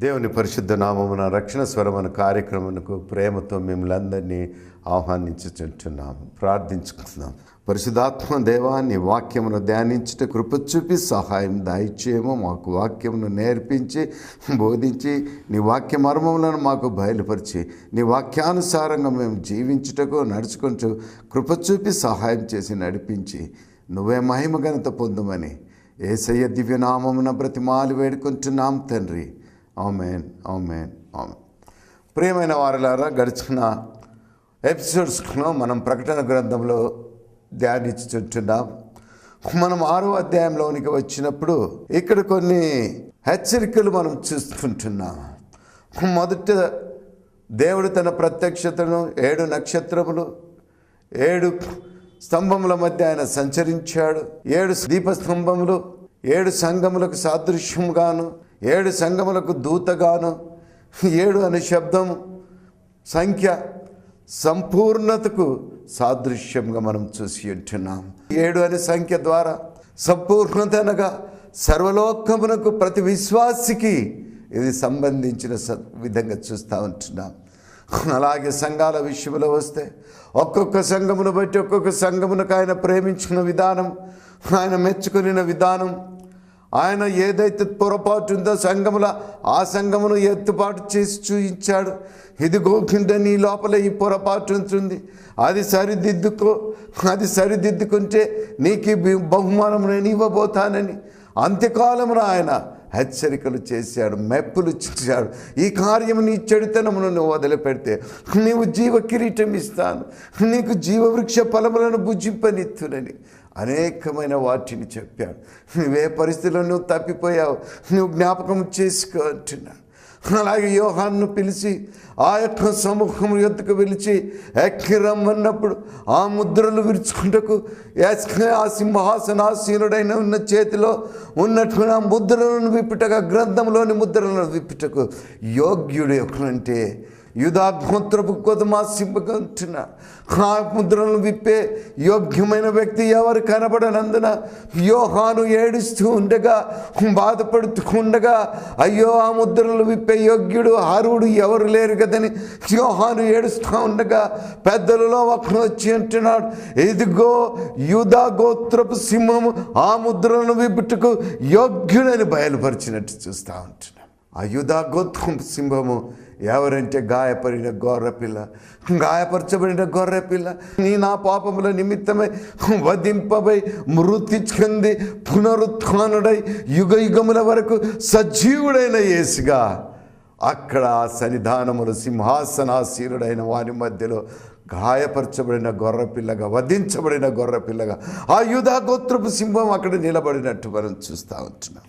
దేవుని పరిశుద్ధ నామమున రక్షణ స్వరమన కార్యక్రమంకు ప్రేమతో మిమ్మల్ని అందరినీ ఆహ్వానించుచుంటున్నాము. ప్రార్థించుకుంటున్నాం పరిశుధాత్మ దేవాన్ని వాక్యమును ధ్యానించుట కృప చూపి సహాయం దాయిచ్చేమో మాకు వాక్యమును నేర్పించి బోధించి నీ వాక్య మర్మములను మాకు బయలుపరిచి నీ వాక్యానుసారంగా మేము జీవించుటకు నడుచుకుంటూ కృప చూపి సహాయం చేసి నడిపించి నువ్వే మహిమ ఘనత పొందమని ఏసయ్య దివ్యనామమున బ్రతిమాలు వేడుకుంటున్నాం తండ్రి. Amen amen amen. ప్రియమైన వారిలారా గడిచిన ఎపిసోడ్స్లో మనం ప్రకటన గ్రంథంలో ధ్యానించుకుంటున్నాం మనం ఆరో అధ్యాయంలోనికి వచ్చినప్పుడు ఇక్కడ కొన్ని హెచ్చరికలు మనం చూసుకుంటున్నాం మొదట దేవుడు తన ప్రత్యక్షతను ఏడు నక్షత్రములు ఏడు స్తంభముల మధ్య ఆయన సంచరించాడు. ఏడు దీపస్తంభములు ఏడు సంఘములకు సాదృశ్యముగాను ఏడు సంఘములకు దూతగాను ఏడు అనే శబ్దం సంఖ్య సంపూర్ణతకు సాదృశ్యంగా మనం చూసి ఉంటున్నాం. ఏడు అనే సంఖ్య ద్వారా సంపూర్ణత అనగా సర్వలోకమునకు ప్రతి విశ్వాసికి ఇది సంబంధించిన స- విధంగా చూస్తూ ఉంటున్నాం. అలాగే సంఘాల విషయంలో వస్తే ఒక్కొక్క సంఘమును బట్టి ఒక్కొక్క సంఘమునకు ఆయన ప్రేమించిన విధానం ఆయన మెచ్చుకునిన విధానం ఆయన ఏదైతే పొరపాటు ఉందో సంఘముల ఆ సంఘమును ఎత్తుపాటు చేసి చూయించాడు. ఇదిగో కింద నీ లోపల ఈ పొరపాటు ఉంటుంది. అది సరిదిద్దుకో అది సరిదిద్దుకుంటే నీకు బహుమానం నేను ఇవ్వబోతానని. అంత్యకాలమున ఆయన హెచ్చరికలు చేశాడు మెప్పులు చేశాడు. ఈ కార్యము నీ చెడుతనమును నువ్వు వదిలిపెడితే నీవు జీవ కిరీటం ఇస్తాను. నీకు జీవవృక్ష ఫలములను భుజింపనిత్తునని. అనేకమైన వాటిని చెప్పాడు. నువ్వే పరిస్థితిలో నువ్వు తప్పిపోయావు. నువ్వు జ్ఞాపకం చేసుకో అంటున్నాడు అలాగే యోహాన్ను పిలిచి ఆ యొక్క సమూహం యొద్దకు పిలిచి ఎక్కి రమ్మన్నప్పుడు ఆ ముద్రలు విరుచుకుంటకు ఆ సింహాసనాసీనుడైన ఉన్న చేతిలో ఉన్నటువంటి ఆ ముద్రలను విప్పుటగా గ్రంథంలోని ముద్రలను విప్పుటకు యోగ్యుడు ఎక్కడంటే యుధాగ్మోత్రపు కొదమా సింపకంటున్నా ముద్రలను విప్పే యోగ్యమైన వ్యక్తి ఎవరు కనబడనందున యోహాను ఏడుస్తూ ఉండగా బాధపడుతూ ఉండగా అయ్యో ఆ ముద్రలు విప్పే యోగ్యుడు అరువుడు ఎవరు లేరు కదని యోహాను ఏడుస్తూ ఉండగా పెద్దలలో ఒకరు వచ్చి అంటున్నాడు ఇదిగో యూదా గోత్రపు సింహము ఆ ముద్రలను విప్పుటకు యోగ్యుడని బయలుపరిచినట్టు చూస్తూ ఉంటున్నాడు. అయుధ యూదా సింహము? ఎవరంటే గాయపడిన గొర్రెపిల్ల గాయపరచబడిన గొర్రెపిల్ల నీ నా పాపముల నిమిత్తమై వధింపబై మృతి చెంది పునరుత్డై యుగ యుగముల వరకు సజీవుడైన యేసుగా. అక్కడ సన్నిధానములు సింహాసనాసీనుడైన వారి మధ్యలో గాయపరచబడిన గొర్రెపిల్లగా వధించబడిన గొర్రెపిల్లగా ఆ యుధ గోత్రపు సింహం అక్కడ నిలబడినట్టు మనం చూస్తూ ఉంటున్నాం.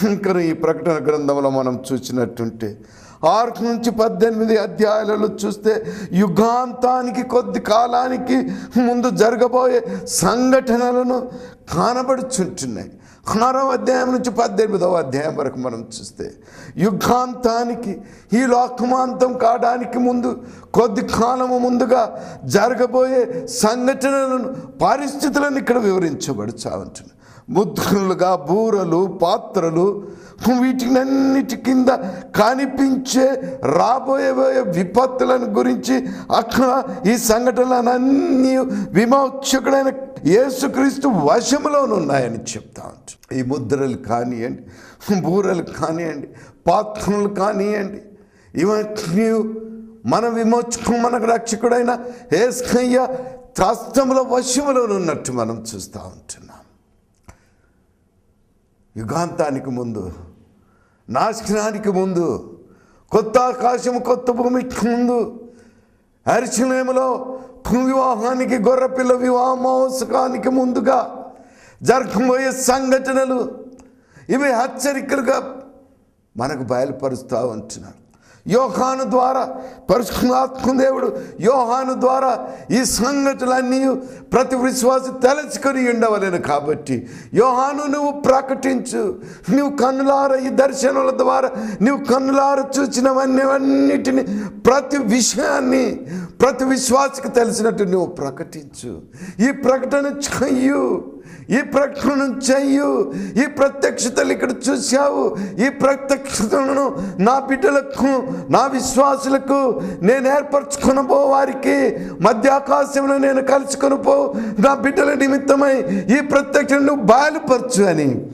ఇంకా ఈ ప్రకటన గ్రంథంలో మనం చూసినట్టుంటే ఆరు నుంచి పద్దెనిమిది అధ్యాయాలలో చూస్తే యుగాంతానికి కొద్ది కాలానికి ముందు జరగబోయే సంఘటనలను కానబడుచుంటున్నాయి. ఆరవ అధ్యాయం నుంచి పద్దెనిమిదవ అధ్యాయం వరకు మనం చూస్తే యుగాంతానికి ఈ లోకమాంతం కావడానికి ముందు కొద్ది కాలము ముందుగా జరగబోయే సంఘటనలను పరిస్థితులను ఇక్కడ వివరించబడుచా ఉంటున్నాయి. ముద్రలుగా బూరలు పాత్రలు వీటినన్నిటి కింద కనిపించే రాబోయే విపత్తులను గురించి అక్కడ ఈ సంఘటనలన్నీ విమోచకుడైన యేసుక్రీస్తు వశములోనున్నాయని చెప్తా ఉంటారు ఈ ముద్రలు కానివ్వండి బూరలు కానివ్వండి పాత్రలు కానివ్వండి ఇవన్నీ మన విమోచకం మనకు రక్షకుడైన ఏస్కయ్య త్రాస్తముల వశములో ఉన్నట్టు మనం చూస్తూ ఉంటున్నాం. యుగాంతానికి ముందు నాశనానికి ముందు కొత్త ఆకాశం కొత్త భూమికి ముందు అరిశిలేములో వివాహానికి గొర్రెపిల్ల వివాహ మహోత్సవానికి ముందుగా జరగబోయే సంఘటనలు ఇవి హెచ్చరికలుగా మనకు బయలుపరుస్తూ ఉంటున్నారు యోహాను ద్వారా పరిశుభాత్మ దేవుడు యోహాను ద్వారా ఈ సంఘటనలన్నీ ప్రతి విశ్వాసి తెలుసుకొని ఉండవలేను కాబట్టి. యోహాను నువ్వు ప్రకటించు. నువ్వు కన్నులార ఈ దర్శనాల ద్వారా నువ్వు కన్నులార చూసినవన్నీ ప్రతి విషయాన్ని ప్రతి విశ్వాసికి తెలిసినట్టు నువ్వు ప్రకటించు. ఈ ప్రకటన చెయ్యు. ఈ ప్రకటన చెయ్యు. ఈ ప్రత్యక్షతలు ఇక్కడ చూశావు. ఈ ప్రత్యక్షతలను నా బిడ్డలకు నా విశ్వాసులకు నేను ఏర్పరచుకుని పో వారికి. మధ్యాకాశంలో నేను కలుసుకొని పో. నా బిడ్డల నిమిత్తమై ఈ ప్రత్యక్షను బయలుపరచు అని.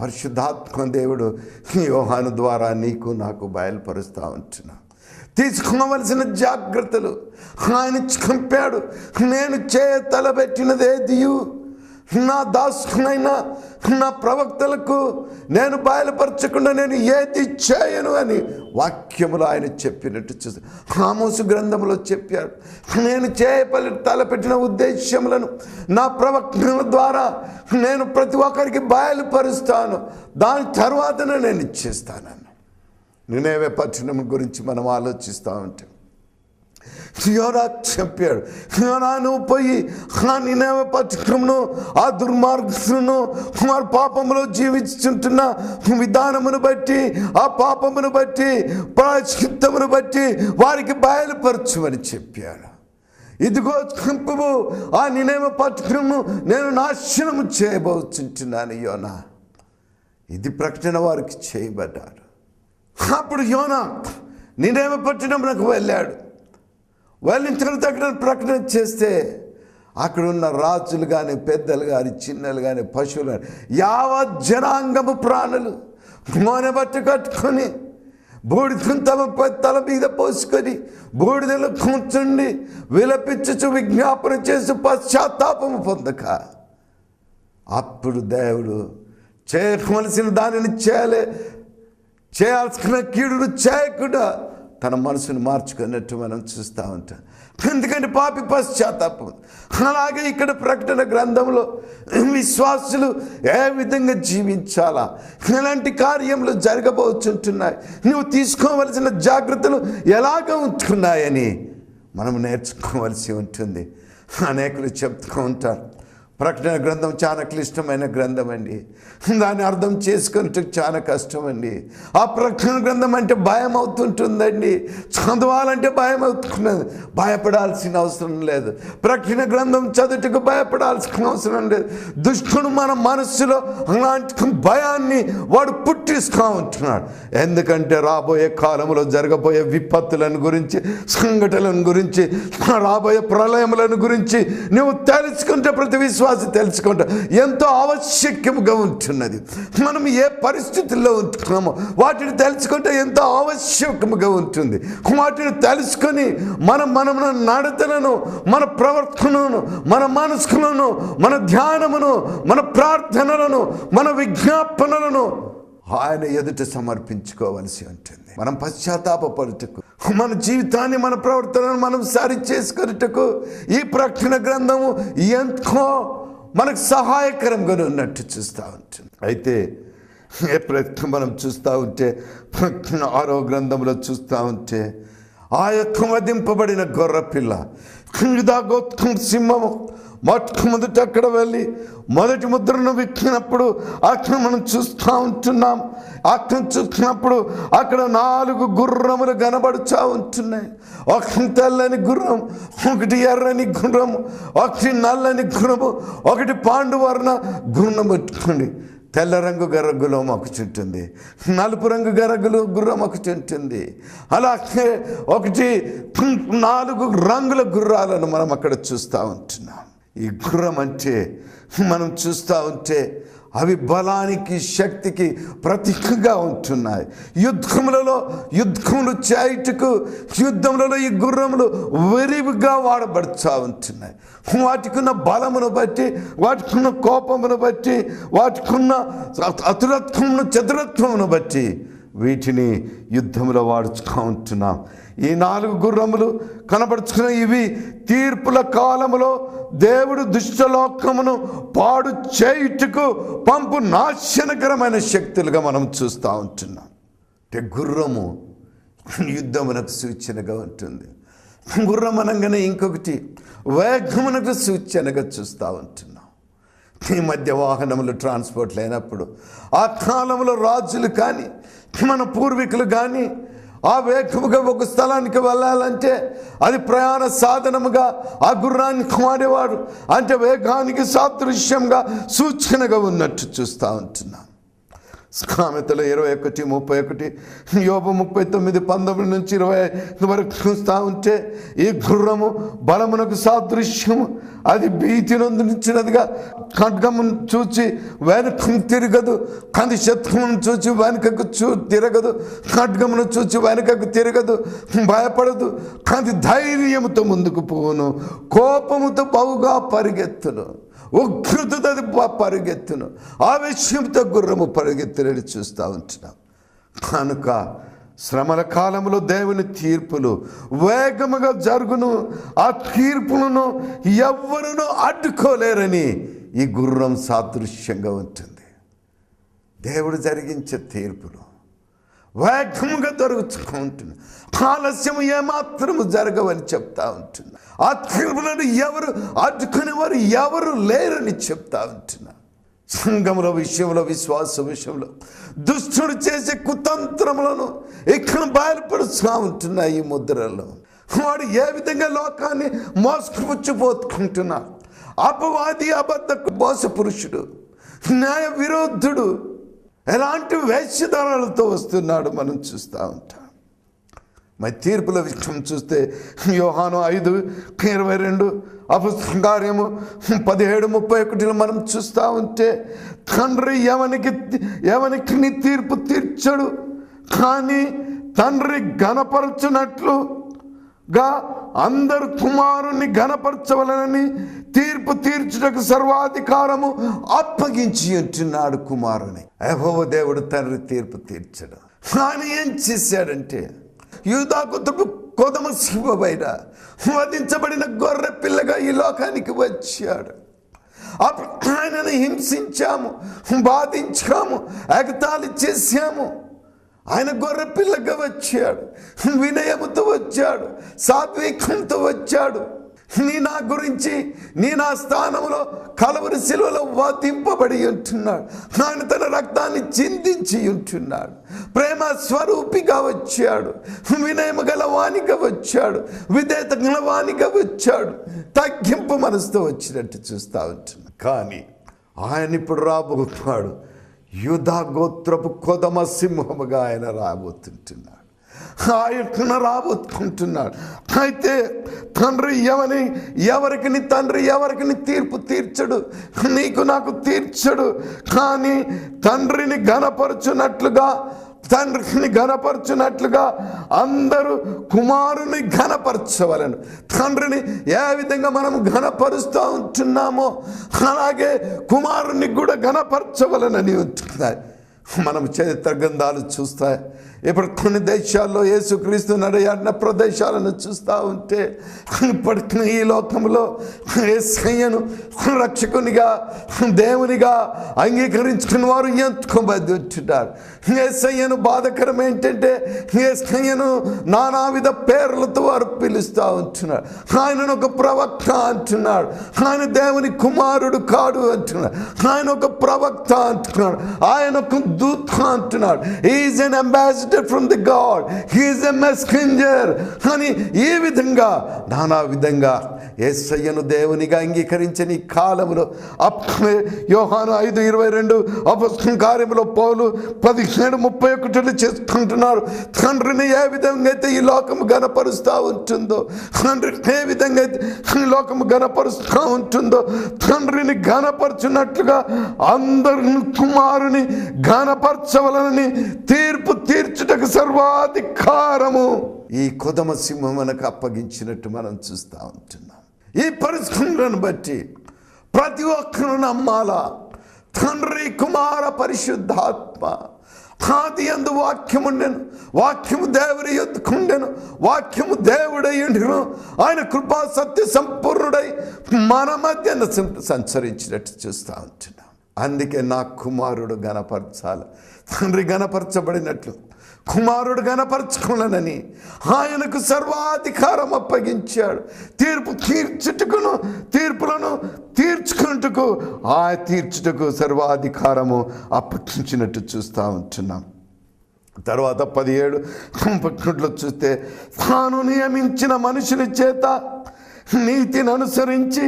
పరిశుద్ధాత్మ దేవుడు యోహాను ద్వారా నీకు నాకు బయలుపరుస్తూ ఉంటున్నా. తీసుకోవలసిన జాగ్రత్తలు ఆయన చంపాడు నేను చేయ తలబెట్టినదే దియు నా దాసుకునైనా నా ప్రవక్తలకు నేను బయలుపరచకుండా నేను ఏది చేయను అని వాక్యములు ఆయన చెప్పినట్టు చూసి ఆమోసు గ్రంథంలో చెప్పారు. నేను చేయపల్లి తలపెట్టిన ఉద్దేశ్యములను నా ప్రవక్తల ద్వారా నేను ప్రతి ఒక్కరికి బయలుపరుస్తాను. దాని తర్వాతనే నేను ఇచ్చేస్తానని. నేనేవే పట్టణం గురించి మనం ఆలోచిస్తూ ఉంటాం. యోనా చెప్పాడు యోనా నువ్వు పోయి ఆ నినేవ పట్టణమును ఆ దుర్మార్గులను వారి పాపములో జీవించుంటున్న విధానమును బట్టి ఆ పాపమును బట్టి ప్రాచిత్తమును బట్టి వారికి బయలుపరచుమని చెప్పాడు ఇదిగో చంపుము ఆ నినేమ పట్టణము నేను నాశనము చేయబోచుంటున్నాను యోనా ఇది ప్రకటన వారికి చేయబడ్డారు అప్పుడు యోనా నినేమ పట్టణమునకు వెళ్ళాడు వెళ్ళిన తర్వాత ప్రకటన చేస్తే అక్కడ ఉన్న రాజులు కానీ పెద్దలు కానీ చిన్నలు కానీ పశువులు కానీ యావత్ జనాంగము ప్రాణులు. మోనె కట్టుకొని బూడిదను తమ తల మీద పోసుకొని బూడిదలో కూర్చుండి విలపించుచు విజ్ఞాపన చేసి పశ్చాత్తాపము పొందక అప్పుడు దేవుడు చేయవలసిన దానిని చేయలే. చేయాల్సిన కీడును చేయకుండా తన మనసును మార్చుకున్నట్టు మనం చూస్తూ ఉంటాం. ఎందుకంటే పాపి పశ్చాత్తాపం అలాగే ఇక్కడ ప్రకటన గ్రంథంలో విశ్వాసులు ఏ విధంగా జీవించాలా? ఎలాంటి కార్యములు జరగబోతుంటున్నాయి నువ్వు తీసుకోవలసిన జాగ్రత్తలు ఎలాగ ఉంటున్నాయని మనం నేర్చుకోవాల్సి ఉంటుంది. అనేకులు చెప్తూ ఉంటారు. ప్రకటన గ్రంథం చాలా క్లిష్టమైన గ్రంథం అండి. దాన్ని అర్థం చేసుకుంటే చాలా కష్టం అండి. ఆ ప్రకటన గ్రంథం అంటే భయం అవుతుంటుందండి. చదవాలంటే భయం అవుతున్నది భయపడాల్సిన అవసరం లేదు. ప్రకటన గ్రంథం చదువుటకు భయపడాల్సిన అవసరం లేదు. దుష్టుడు మన మనస్సులో అలాంటి భయాన్ని వాడు పుట్టిస్తూ ఉంటున్నాడు. ఎందుకంటే రాబోయే కాలంలో జరగబోయే విపత్తులను గురించి సంఘటనలను గురించి రాబోయే ప్రళయములను గురించి నువ్వు తెలుసుకుంటే ప్రతి విశ్వాసం తెలుసుకుంటా. ఎంతో ఆవశ్యకముగా ఉంటున్నది. మనం ఏ పరిస్థితుల్లో ఉంటున్నామో వాటిని తెలుసుకుంటే ఎంతో ఆవశ్యకముగా ఉంటుంది. వాటిని తెలుసుకొని మనం మన మన నడతలను మన ప్రవర్తనను మన మనసులను మన ధ్యానమును మన ప్రార్థనలను మన విజ్ఞాపనలను ఆయన ఎదుట సమర్పించుకోవలసి ఉంటుంది. మనం పశ్చాత్తాపడుటకు మన జీవితాన్ని మన ప్రవర్తనను మనం సరి చేసుకున్నట్టుకు ఈ ప్రకటన గ్రంథము ఎంతో మనకు సహాయకరంగా ఉన్నట్టు చూస్తూ ఉంటుంది అయితే ఎప్పుడైతే మనం చూస్తూ ఉంటే ఆరో గ్రంథంలో చూస్తూ ఉంటే ఆ యొక్క వధింపబడిన గొర్రెపిల్ల క్రీడా గోత్రం సింహము మొట్టమొదట అక్కడ వెళ్ళి మొదటి ముద్రను విక్కినప్పుడు అక్కడ మనం చూస్తూ ఉంటున్నాం. అక్కడ చూస్తున్నప్పుడు అక్కడ నాలుగు గుర్రములు కనబడుచా ఉంటున్నాయి. ఒకటి తెల్లని గుర్రం ఒకటి ఎర్రని గుర్రము ఒకటి నల్లని గుర్రము ఒకటి పాండువర్ణ గుర్రం పెట్టుకోండి. తెల్ల రంగు గరగ్గులో మాకు చుట్టింది నలుపు రంగు గరగ్గులు గుర్రం ఒకటి చుట్టింది అలాగే ఒకటి నాలుగు రంగుల గుర్రాలను మనం అక్కడ చూస్తూ ఉంటున్నాం. ఈ గుర్రం అంటే మనం చూస్తూ ఉంటే అవి బలానికి శక్తికి ప్రతీకగా ఉంటున్నాయి. యుద్ధములలో యుద్ధములు చేయుటకు యుద్ధములలో ఈ గుర్రములు విరివిగా వాడబడుతూ ఉంటున్నాయి. వాటికున్న బలమును బట్టి వాటికున్న కోపమును బట్టి వాటికున్న అతురత్వమును చతురత్వమును బట్టి వీటిని యుద్ధములో వాడుచుకూ ఉంటున్నాం. ఈ నాలుగు గుర్రములు కనబడుచుకున్న ఇవి తీర్పుల కాలములో దేవుడు దుష్టలోకమును పాడు చేయుటకు పంపు నాశనకరమైన శక్తులుగా మనం చూస్తూ ఉంటున్నాం. అంటే గుర్రము యుద్ధమునకు సూచనగా ఉంటుంది. గుర్రం అనగానే ఇంకొకటి వేగమునకు సూచనగా చూస్తూ ఉంటున్నాం. ఈ మధ్య వాహనములు ట్రాన్స్పోర్ట్ లేనప్పుడు ఆ కాలంలో రాజులు కానీ మన పూర్వీకులు కానీ ఆ వేగముగా ఒక స్థలానికి వెళ్ళాలంటే అది ప్రయాణ సాధనముగా ఆ గుర్రాన్ని వాడేవాడు అంటే వేగానికి సాదృశ్యంగా సూచనగా ఉన్నట్టు చూస్తూ ఉంటున్నాం సామెతలు ఇరవై ఒకటి ముప్పై ఒకటి యోబు ముప్పై తొమ్మిది పంతొమ్మిది నుంచి ఇరవై ఐదు వరకు చూస్తూ ఉంటే ఈ గుర్రము బలమునకు సాదృశ్యము. అది భీతి నొందించినదిగా ఖడ్గమును చూచి వెనక తిరగదు. కంది శత్రువును చూచి వెనుకకు చూ తిరగదు. ఖడ్గమును చూచి వెనుకకు తిరగదు. భయపడదు. కంది ధైర్యముతో ముందుకు పోవును. కోపముతో బహుగా పరిగెత్తును. ఉగ్రతది అది ప- పరుగెత్తును. ఆవేశంతో గుర్రము పరుగెత్తునని చూస్తూ ఉంటున్నాం. కనుక శ్రమల కాలంలో దేవుని తీర్పులు వేగముగా జరుగును. ఆ తీర్పులను ఎవరునూ అడ్డుకోలేరని ఈ గుర్రం సాదృశ్యంగా ఉంటుంది. దేవుడు జరిగించే తీర్పులు. వేగముగా దొరుకుతూ ఉంటుంది ఆలస్యం ఏమాత్రము జరగవని చెప్తా ఉంటుంది ఆ తీర్పులను ఎవరు అడ్డుకునేవారు ఎవరు లేరని చెప్తా ఉంటున్నా సంఘముల విషయంలో విశ్వాస విషయంలో దుష్టుడు చేసే కుతంత్రములను ఇక్కడ బయలుపరుస్తూ ఉంటున్నాయి ఈ ముద్రలో. వాడు ఏ విధంగా లోకాన్ని మోసపుచ్చిపోతుకుంటున్నాడు అపవాది అబద్ధ మోస పురుషుడు న్యాయ విరోధుడు ఎలాంటి వేషధారాలతో వస్తున్నాడు మనం చూస్తూ ఉంటాం. మరి తీర్పుల విషయం చూస్తే యోహాను ఐదు ఇరవై రెండు అపస్కార్యము పదిహేడు ముప్పై ఒకటిలో మనం చూస్తూ ఉంటే తండ్రి ఎవనికి ఎవనికి నీ తీర్పు తీర్చడు కానీ తండ్రి గనపరచునట్లుగా అందరు కుమారుని గనపరచవలనని తీర్పు తీర్చుటకు సర్వాధికారము అప్పగించి ఉంటున్నాడు కుమారుని. యెహోవ దేవుడు తండ్రి తీర్పు తీర్చడు. ఆయన ఏం చేశాడంటే యూదాకుతుడు కొదమ శివబైన వధించబడిన గొర్రె పిల్లగా ఈ లోకానికి వచ్చాడు. అప్పుడు ఆయనను హింసించాము బాధించాము ఎగతాళి చేశాము. ఆయన గొర్రె పిల్లగా వచ్చాడు వినయముతో వచ్చాడు సాత్వికంతో వచ్చాడు. నీ నా గురించి నీ నా స్థానంలో కలవరి శిలువలో వధింపబడి ఉంటున్నాడు. ఆయన తన రక్తాన్ని చిందించి ఉంటున్నాడు. ప్రేమ స్వరూపిగా వచ్చాడు. వినయము గలవానిగా వచ్చాడు. విధేత గలవానిగా వచ్చాడు. తగ్గింపు మనసుతో వచ్చినట్టు చూస్తూ ఉంటున్నాడు. కానీ ఆయన ఇప్పుడు రాబోతున్నాడు. యుధ గోత్రపు కొదమ సింహముగా ఆయన రాబోతుంటున్నాడు. ఆయన రాబోతుంటున్నాడు. అయితే తండ్రి ఎవని ఎవరికి నీ తండ్రి ఎవరికి నీ తీర్పు తీర్చడు? నీకు నాకు తీర్చడు. కానీ తండ్రిని ఘనపరచునట్లుగా తండ్రిని ఘనపరచునట్లుగా అందరూ కుమారుని ఘనపరచవలను. తండ్రిని ఏ విధంగా మనం ఘనపరుస్తూ ఉంటున్నామో అలాగే కుమారుని కూడా ఘనపరచవలనని ఉంటున్నాయి. మనం చరిత్ర గ్రంథాలు చూస్తాయి ఇప్పుడు కొన్ని దేశాల్లో యేసుక్రీస్తు నడయాడిన ప్రదేశాలను చూస్తూ ఉంటే ఇప్పటికీ ఈ లోకంలో ఏసయ్యను రక్షకునిగా దేవునిగా అంగీకరించుకున్న వారు ఎంచుకోబడి ఉంటున్నారు? ఏసయ్యను బాధకరం ఏంటంటే ఏసయ్యను నానావిధ పేర్లతో వారు పిలుస్తూ ఉంటున్నారు. ఆయనను ఒక ప్రవక్త అంటున్నాడు. ఆయన దేవుని కుమారుడు కాడు అంటున్నాడు. ఆయన ఒక ప్రవక్త అంటున్నాడు. ఆయన ఒక దూత అంటున్నాడు. Is an ambassador from the God he is a messenger అని ఈ విధంగా నానా విధంగా ఏసయ్యను దేవునిగా అంగీకరించని కాలంలో అప్పుడే యోహాను ఐదు ఇరవై రెండు అపస్కం కార్యంలో పౌలు పదిహేడు ముప్పై ఒకటిలో చేసుకుంటున్నారు తండ్రిని ఏ విధంగా అయితే ఈ లోకము గనపరుస్తూ ఉంటుందో తండ్రి ఏ విధంగా అయితే ఈ లోకము గనపరుస్తూ ఉంటుందో తండ్రిని గనపరచున్నట్లుగా అందరిని కుమారుని గనపరచవలనని తీర్పు తీర్చుటకు సర్వాధికారము. ఈ కొదమ సింహం మనకు అప్పగించినట్టు మనం చూస్తూ ఉంటున్నాం. ఈ పరిస్థితులను బట్టి ప్రతి ఒక్కరు నమ్మాలా? తండ్రి కుమార పరిశుద్ధాత్మ ఆది అందు వాక్యముండెను వాక్యము దేవుడి ఎత్తుకుండెను వాక్యము దేవుడయ్యుండెను ఆయన కృపా సత్య సంపూర్ణుడై మన మధ్యన సంచరించినట్టు చూస్తూ ఉంటున్నాం. అందుకే నా కుమారుడు గణపరచాలి. తండ్రి గణపరచబడినట్లు కుమారుడు గణపరచుకోనని ఆయనకు సర్వాధికారం అప్పగించాడు. తీర్పు తీర్చుటకును తీర్పులను తీర్చుకుంటుకు ఆ తీర్చుటకు సర్వాధికారము అప్పగించినట్టు చూస్తూ ఉంటున్నాం. తర్వాత పదిహేడు పక్కట్లో చూస్తే తాను నియమించిన మనుషుని చేత నీతిని అనుసరించి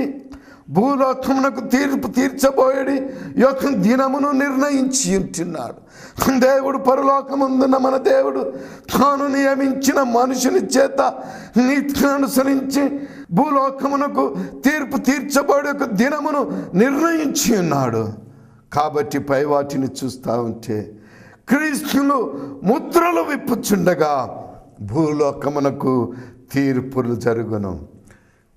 భూలోకమునకు తీర్పు తీర్చబోయడి యొక్క దినమును నిర్ణయించి ఉంటున్నాడు. దేవుడు పరలోకముందున్న మన దేవుడు తాను నియమించిన మనుషుని చేత నీతిని అనుసరించి భూలోకమునకు తీర్పు తీర్చబడే ఒక దినమును నిర్ణయించి ఉన్నాడు. కాబట్టి పై వాటిని చూస్తూ ఉంటే క్రీస్తును ముద్రలు విప్పుచుండగా భూలోకమునకు తీర్పులు జరుగును.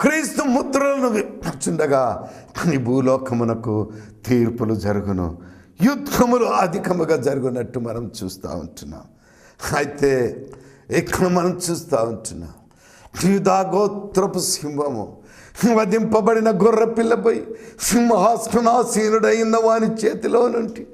క్రీస్తు ముద్రలను విప్పుచుండగా ఈ భూలోకమునకు తీర్పులు జరుగును. యుద్ధములు అధికముగా జరుగునట్టు మనం చూస్తూ ఉంటున్నాం. అయితే ఇక్కడ మనం చూస్తూ ఉంటున్నాం. యూదాగోత్రపు సింహము వధింపబడిన గొర్రె పిల్లపై సింహాసనాసీనుడైన వాని చేతిలో నుండి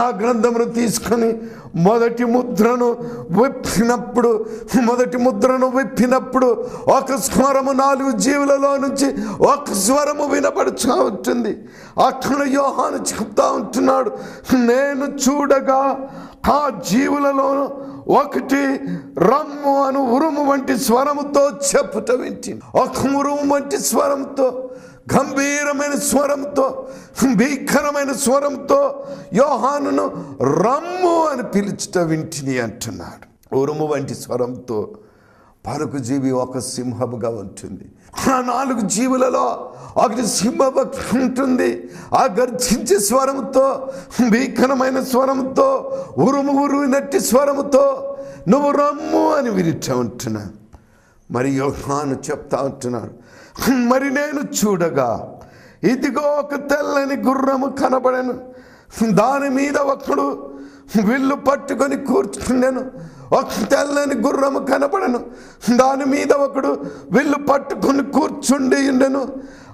ఆ గ్రంథమును తీసుకొని మొదటి ముద్రను విప్పినప్పుడు మొదటి ముద్రను విప్పినప్పుడు ఒక స్వరము నాలుగు జీవులలో నుంచి ఒక స్వరము వినపడుచా ఉంటుంది. అక్కడ యోహాను చెప్తా ఉంటున్నాడు నేను చూడగా ఆ జీవులలో ఒకటి రమ్ము అను ఉరుము వంటి స్వరముతో చెప్పుట వింటి. ఒక ఉరుము వంటి స్వరంతో గంభీరమైన స్వరంతో భీకరమైన స్వరంతో యోహానును రమ్ము అని పిలుచుట వింటిని అంటున్నాడు. ఉరుము వంటి స్వరంతో పరుకు జీవి ఒక సింహముగా ఉంటుంది. ఆ నాలుగు జీవులలో ఒకటి సింహము ఉంటుంది. ఆ గర్జించే స్వరముతో భీకరమైన స్వరముతో ఉరుము ఉరువినట్టి స్వరముతో నువ్వు రమ్ము అని విరిచా ఉంటున్నా. మరి యోహాను చెప్తా ఉంటున్నాడు మరి నేను చూడగా ఇదిగో ఒక తెల్లని గుర్రము కనబడను. దాని మీద ఒకడు విల్లు పట్టుకొని కూర్చుండెను. ఒక తెల్లని గుర్రము కనపడను. దాని మీద ఒకడు వీళ్ళు పట్టుకొని కూర్చుండి ఉండెను.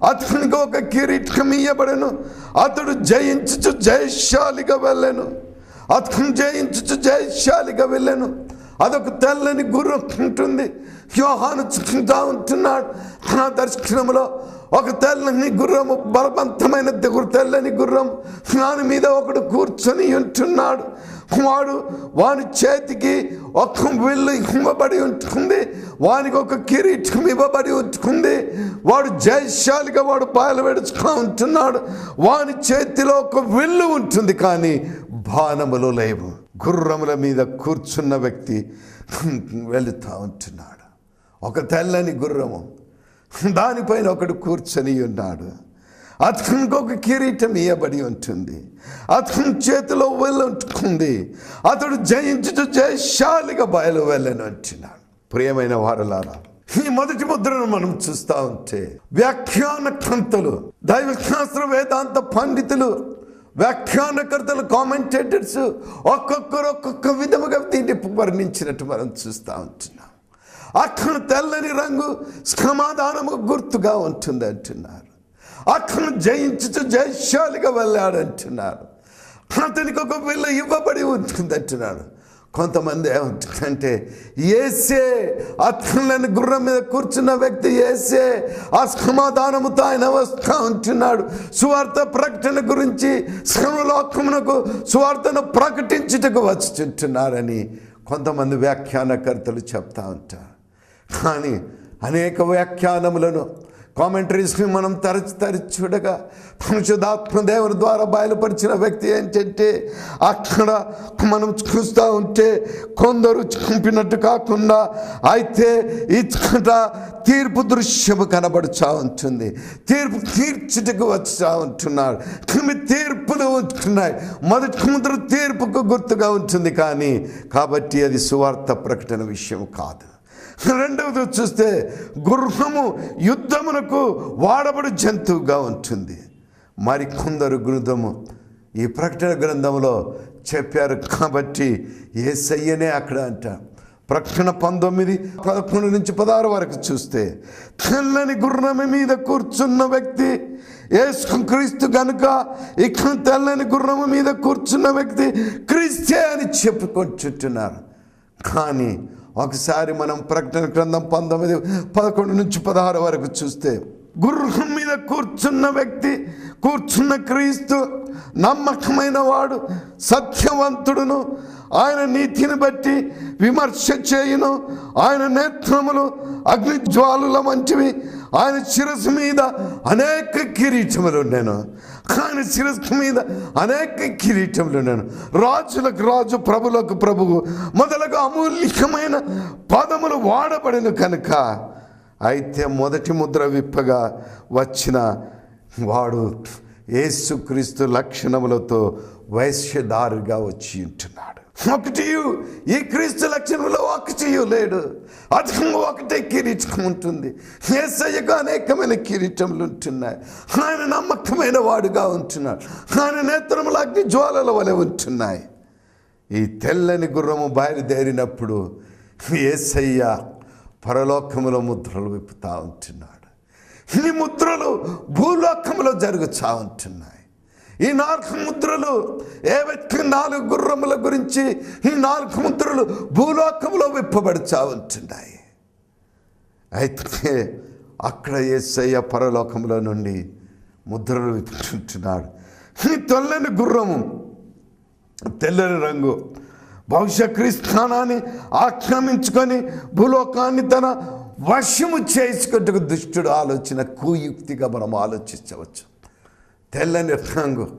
అతనికి ఒక కిరీటం ఇయ్యబడను. అతడు జయించుచు జయశాలిగా వెళ్ళాను. అతను జయించుచు జయశాలిగా వెళ్ళాను. అదొక తెల్లని గుర్రం ఉంటుంది. వ్యూహాను చుట్టుతా ఉంటున్నాడు నా దర్శనంలో ఒక తెల్లని గుర్రము బలవంతమైన గుర్ర తెల్లని గుర్రం. దాని మీద ఒకడు కూర్చొని ఉంటున్నాడు. వాడు వాని చేతికి ఒక విల్లు ఇవ్వబడి ఉంటుంది. వానికి ఒక కిరీటం ఇవ్వబడి ఉంటుంది. వాడు జయశాలిగా వాడు పాయలు పెడుచుకో ఉంటున్నాడు. వాని చేతిలో ఒక విల్లు ఉంటుంది కానీ బాణములు లేవు. గుర్రముల మీద కూర్చున్న వ్యక్తి వెళుతూ ఉంటున్నాడు. ఒక తెల్లని గుర్రము. దానిపైన ఒకడు కూర్చొని ఉన్నాడు. అతనికి ఒక కిరీటం ఇవ్వబడి ఉంటుంది. అతని చేతిలో వెళ్ళుంటుంది అతడు జయించుట జయశాలిగా బయలు వెళ్ళను అంటున్నాడు. ప్రియమైన వారలారా ఈ మొదటి ముద్రను మనం చూస్తూ ఉంటే వ్యాఖ్యానకర్తలు దైవశాస్త్ర వేదాంత పండితులు వ్యాఖ్యానకర్తలు కామెంటేటర్స్ ఒక్కొక్కరు ఒక్కొక్క విధముగా దీన్ని వర్ణించినట్టు మనం చూస్తూ ఉంటున్నాం. అక్కడ తెల్లని రంగు సమాధానము గుర్తుగా ఉంటుంది అంటున్నారు అక్కడ జయించుతూ జయశాలిగా వెళ్ళాడు అంటున్నారు అతనికి ఒక పిల్ల ఇవ్వబడి ఉంటుంది అంటున్నాడు కొంతమంది ఏమంటుందంటే ఏసే అతనులను గుర్రం మీద కూర్చున్న వ్యక్తి ఏసే ఆ సమాధానముతో ఆయన వస్తూ ఉంటున్నాడు. సువార్త ప్రకటన గురించి సర్వలోకమునకు సువార్తను ప్రకటించుటకు వచ్చుచుంటున్నారని కొంతమంది వ్యాఖ్యానకర్తలు చెప్తా ఉంటారు. కానీ అనేక వ్యాఖ్యానములను కామెంటరీస్ని మనం తరచి తరచి చూడగా పరిశుధాత్మ దేవుని ద్వారా బయలుపరిచిన వ్యక్తి ఏంటంటే అక్కడ మనం చూస్తూ ఉంటే కొందరు చంపినట్టు కాకుండా అయితే ఇక్కడ తీర్పు దృశ్యము కనబడుచా ఉంటుంది. తీర్పు తీర్చుటకు వచ్చా ఉంటున్నాడు. కొన్ని తీర్పులు ఉంటున్నాయి. మొదటి ముందు తీర్పుకు గుర్తుగా ఉంటుంది కానీ కాబట్టి అది సువార్త ప్రకటన విషయం కాదు. రెండవది చూస్తే గుర్రము యుద్ధమునకు వాడబడి జంతువుగా ఉంటుంది. మరి కొందరు గృహము ఈ ప్రకటన గ్రంథంలో చెప్పారు కాబట్టి ఏ సయ్యనే అక్కడ అంట. ప్రకటన పంతొమ్మిది పదకొండు నుంచి పదహారు వరకు చూస్తే తెల్లని గుర్రము మీద కూర్చున్న వ్యక్తి యేసు క్రీస్తు కనుక ఇక్కడ తెల్లని గుర్రము మీద కూర్చున్న వ్యక్తి క్రిస్తే అని చెప్పుకుంటున్నారు కానీ ఒకసారి మనం ప్రకటన గ్రంథం పంతొమ్మిది పదకొండు నుంచి పదహారు వరకు చూస్తే గుర్రం మీద కూర్చున్న వ్యక్తి కూర్చున్న క్రీస్తు నమ్మకమైన వాడు సత్యవంతుడును ఆయన నీతిని బట్టి విమర్శ చేయును ఆయన నేత్రములు అగ్నిజ్వాలుల మంచివి ఆయన శిరస్సు మీద అనేక కిరీటములు నేను ఆయన శిరస్సు మీద అనేక కిరీటములు ఉన్నాను. రాజులకు రాజు ప్రభులకు ప్రభువు మొదలగు అమూల్యమైన పదములు వాడబడిన కనుక అయితే మొదటి ముద్ర విప్పగా వచ్చిన వాడు యేసుక్రీస్తు లక్షణములతో వైశ్యదారుగా వచ్చి ఉంటున్నాడు. ఒకటి ఈ క్రీస్తు లక్షణంలో ఒకటి లేడు. అధికంగా ఒకటే కిరీటం ఉంటుంది. ఏసయ్యకు అనేకమైన కిరీటములు ఉంటున్నాయి. ఆయన నమ్మకమైన వాడుగా ఉంటున్నాడు. ఆయన నేత్రములు అగ్ని జ్వాలల వలె ఉంటున్నాయి. ఈ తెల్లని గుర్రము బయలుదేరినప్పుడు ఏసయ్య పరలోకములో ముద్రలు విప్పుతూ ఉంటున్నాడు. ఈ ముద్రలు భూలోకంలో జరుగుతూ ఉంటున్నాయి. ఈ నాలుగు ముద్రలు ఏ వ్యక్తి నాలుగు గుర్రముల గురించి ఈ నాలుగు ముద్రలు భూలోకంలో విప్పబడుచా ఉంటున్నాయి అయితే అక్కడ ఏసయ్య పరలోకంలో నుండి ముద్రలు విప్పుకుంటున్నాడు ఈ తెల్లని గుర్రము తెల్లని రంగు బహుశా క్రీస్తానాన్ని ఆక్రమించుకొని భూలోకాన్ని తన వశము చేసుకుంటూ దుష్టుడు ఆలోచన కుయుక్తిగా మనం ఆలోచించవచ్చు. తెల్లని రంగు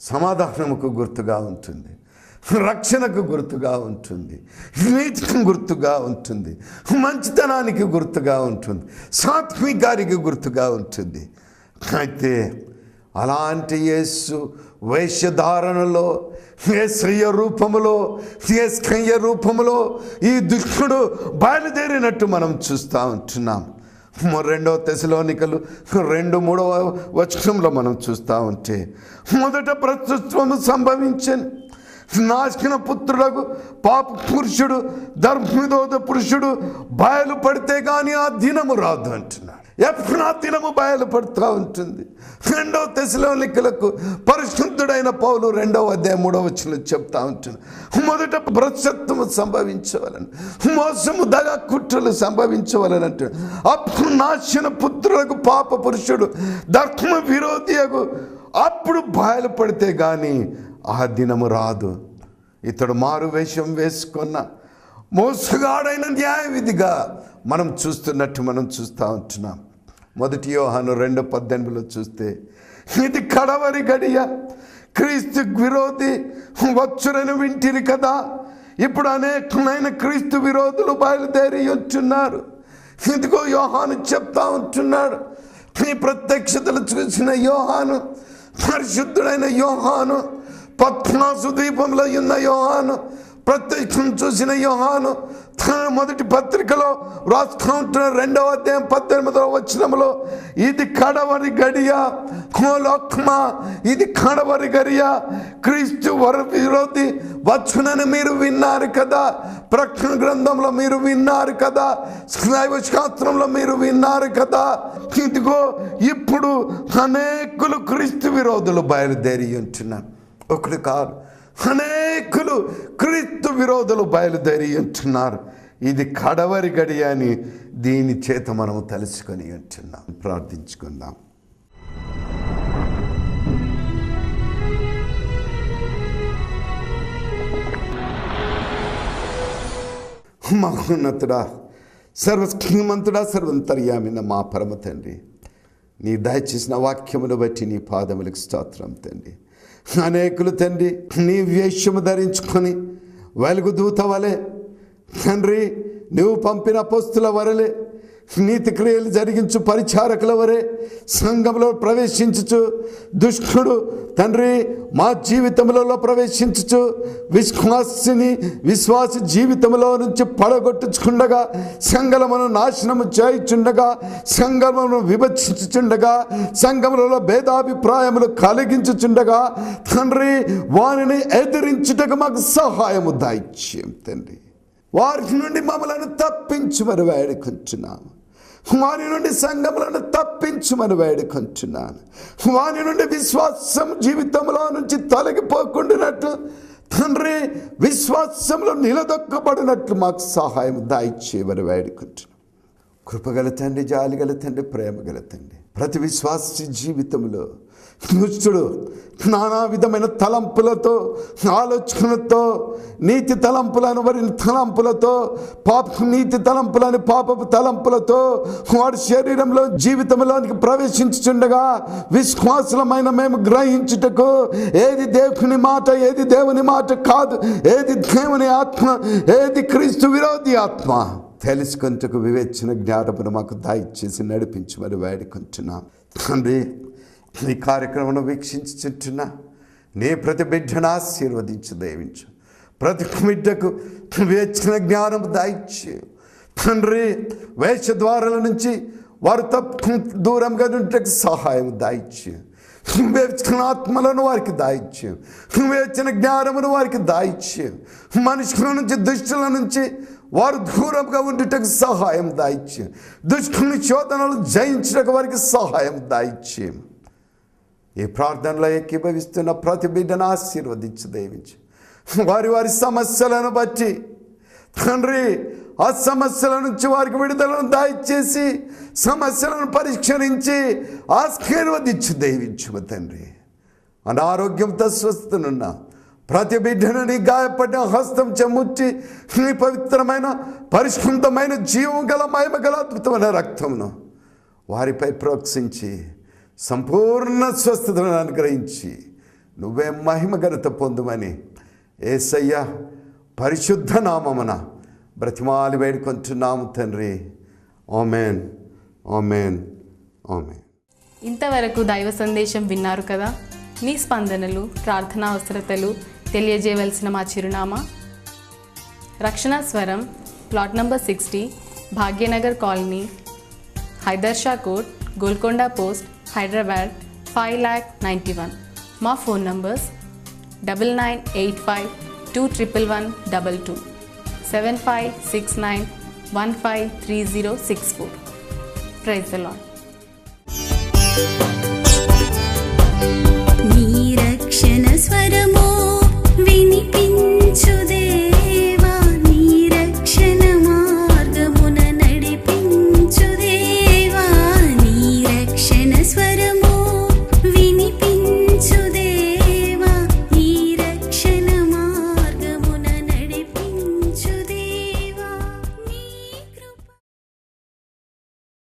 సమాధానముకు గుర్తుగా ఉంటుంది. రక్షణకు గుర్తుగా ఉంటుంది. నీతికి గుర్తుగా ఉంటుంది. మంచితనానికి గుర్తుగా ఉంటుంది. సాత్వికానికి గుర్తుగా ఉంటుంది. అయితే అలాంటి యేసు వేషధారణలో ఏసయ్య రూపములో ఏస్కయ్య రూపములో ఈ దుష్టుడు బయలుదేరినట్టు మనం చూస్తూ ఉంటున్నాం. రెండవ తెశలోనికలు రెండు మూడవ వచనంలో మనం చూస్తూ ఉంటే మొదట ప్రస్తుత్వము సంభవించను నాశన పుత్రులకు పాప పురుషుడు ధర్మదోద పురుషుడు బయలుపడితే కానీ ఆ దినము రాదు అంటున్నాడు. ఎప్పుడు దినము బయలుపడుతూ ఉంటుంది. రెండవ తెశలోనికలకు పరిశుద్ధుడైన పౌలు రెండవ అధ్యాయం మూడవ వచ్చిన చెప్తా ఉంటుంది. మొదట భ్రష్టత్వము సంభవించవలను మోసము దగ కుట్రలు సంభవించవలని అంటు అప్పుడు నాశన పుత్రులకు పాప పురుషుడు ధర్మ విరోధియకు అప్పుడు బయలుపడితే కానీ ఆ దినము రాదు. ఇతడు మారు వేషం వేసుకున్న మోసగాడైన న్యాయవిధిగా మనం చూస్తున్నట్టు మనం చూస్తూ ఉంటున్నాం. మొదటి యోహాను రెండు పద్దెనిమిదిలో చూస్తే ఇది కడవరి గడియ క్రీస్తు విరోధి వచ్చురని వింటిరి కదా. ఇప్పుడు అనేకమైన క్రీస్తు విరోధులు బయలుదేరి ఉంటున్నారు ఇదిగో యోహాను చెప్తా ఉంటున్నాడు. ఈ ప్రత్యక్షతలు చూసిన యోహాను పరిశుద్ధుడైన యోహాను పద్మాసు ద్వీపంలో ఉన్న యోహాను ప్రత్యక్షం చూసిన యోహాను తన మొదటి పత్రికలో రాసుకుంటున్న రెండవ అధ్యాయం పద్దెనిమిదవ వచ్చినములో ఇది కడవరి గడియ లోక్మా ఇది కడవరి గడియ క్రీస్తు వర విరోధి వచ్చునని మీరు విన్నారు కదా ప్రకటన గ్రంథంలో మీరు విన్నారు కదా స్నాయు శాస్త్రంలో మీరు విన్నారు కదా ఇదిగో ఇప్పుడు అనేకులు క్రీస్తు విరోధులు బయలుదేరి ఉంటున్నారు. ఒకటి కాదు అనేకులు క్రీస్తు విరోధులు బయలుదేరి ఉంటున్నారు ఇది కడవరి గడి అని దీని చేత మనము తెలుసుకొని ఉంటున్నాం ప్రార్థించుకుందాం. మహోన్నతుడా సర్వశ్రీమంతుడా సర్వంతర్యామిన మా పరమ తండ్రి నీ దయచేసిన వాక్యమును బట్టి నీ పాదములకు స్తోత్రం తండ్రి. అనేకులు తండ్రి నీ వేష్యము ధరించుకొని వెలుగు దూత వలె. తండ్రి నువ్వు పంపిన పొస్తుల వరలే. నీతి క్రియలు జరిగించు పరిచారకుల వరే సంఘంలో ప్రవేశించుచు దుష్టుడు తండ్రి మా జీవితములలో ప్రవేశించుచు విశ్వాసిని విశ్వాస జీవితంలో నుంచి పడగొట్టుచుకుండగా సంఘమును నాశనము చేయుచుండగా సంఘమును విభజించుచుండగా సంఘములలో భేదాభిప్రాయములు కలిగించుచుండగా తండ్రి వారిని ఎదిరించుటకు మాకు సహాయము దాయిచ్యం తండ్రి. వారి నుండి మమ్మలను తప్పించమని వేడుకుంటున్నాము. వారి నుండి సంఘములను తప్పించమని వేడుకుంటున్నాను. వారి నుండి విశ్వాసం జీవితంలో నుంచి తొలగిపోకుండానట్లు తండ్రి విశ్వాసంలో నిలదొక్కబడినట్లు మాకు సహాయం దాయిచ్చేయమని వేడుకుంటున్నాం. కృపగల తండ్రి జాలిగల తండ్రి ప్రేమగల తండ్రి. ప్రతి విశ్వాస జీవితంలో దుష్టుడు నానా విధమైన తలంపులతో ఆలోచనలతో నీతి తలంపులను వారి తలంపులతో పాప నీతి తలంపులని పాపపు తలంపులతో వాడి శరీరంలో జీవితంలోనికి ప్రవేశించుచుండగా విశ్వాసులమైన మేము గ్రహించుటకు ఏది దేవుని మాట ఏది దేవుని మాట కాదు ఏది దేవుని ఆత్మ ఏది క్రీస్తు విరోధి ఆత్మ? తెలుసుకుంటకు వివేచన జ్ఞానమును మాకు దయచేసి నడిపించమని వేడుకుంటున్నాం. తండ్రి ఈ కార్యక్రమం వీక్షించుచుంటున్నా నీ ప్రతి బిడ్డను ఆశీర్వదించు దయవించు ప్రతి బిడ్డకు వేచిన జ్ఞానం దాయిచ్చు. తండ్రి వేషద్వారాల నుంచి వారు తప్పు దూరంగా నుంటకు సహాయం దాయిచ్చు. వివేచన ఆత్మలను వారికి దాయిచ్చు. వివేచన జ్ఞానమును వారికి దాయిచ్చు. మనుషుల నుంచి దుష్టుల నుంచి వారు దూరంగా ఉండేటకు సహాయం దాయిచ్చు. దుష్టుని శోధనలు జయించడానికి వారికి సహాయం దాయిచ్చు. ఈ ప్రార్థనలో ఏకీభవిస్తున్న ప్రతి బిడ్డను ఆశీర్వదించి దయవించి. వారి వారి సమస్యలను బట్టి తండ్రి ఆ సమస్యల నుంచి వారికి విడుదలను దాయిచేసి సమస్యలను పరిష్కరించి ఆశీర్వదించి దయవించు తండ్రి. అనారోగ్యంతో స్వస్థనున్న ప్రతి బిడ్డను నీ గాయపడిన హస్తం చెమ్ముచ్చి నీ పవిత్రమైన పరిశుద్ధమైన జీవం గల మహిమ గల అద్భుతమైన రక్తమును వారిపై ప్రోత్సహించి సంపూర్ణ స్వస్థతను అనుగ్రహించి నువ్వే మహిమ ఘనత పొందుమని ఏసయ్య పరిశుద్ధ నామమున బ్రతిమాలి వేడుకొంటున్నాము తండ్రి. ఓమెన్ ఓమెన్ ఓమెన్ ఇంతవరకు దైవ సందేశం విన్నారు కదా? మీ స్పందనలు ప్రార్థనా అవసరతలు తెలియజేయవలసిన మా చిరునామా? Rakshana Swaram plot number sixty Bhagyanagar colony Hydershakote Golconda post Hyderabad five lakh ninety one. మా phone numbers double nine eight five two triple one double two. Seven five six nine one five three zero six four. Praise అలా Lord రక్షణ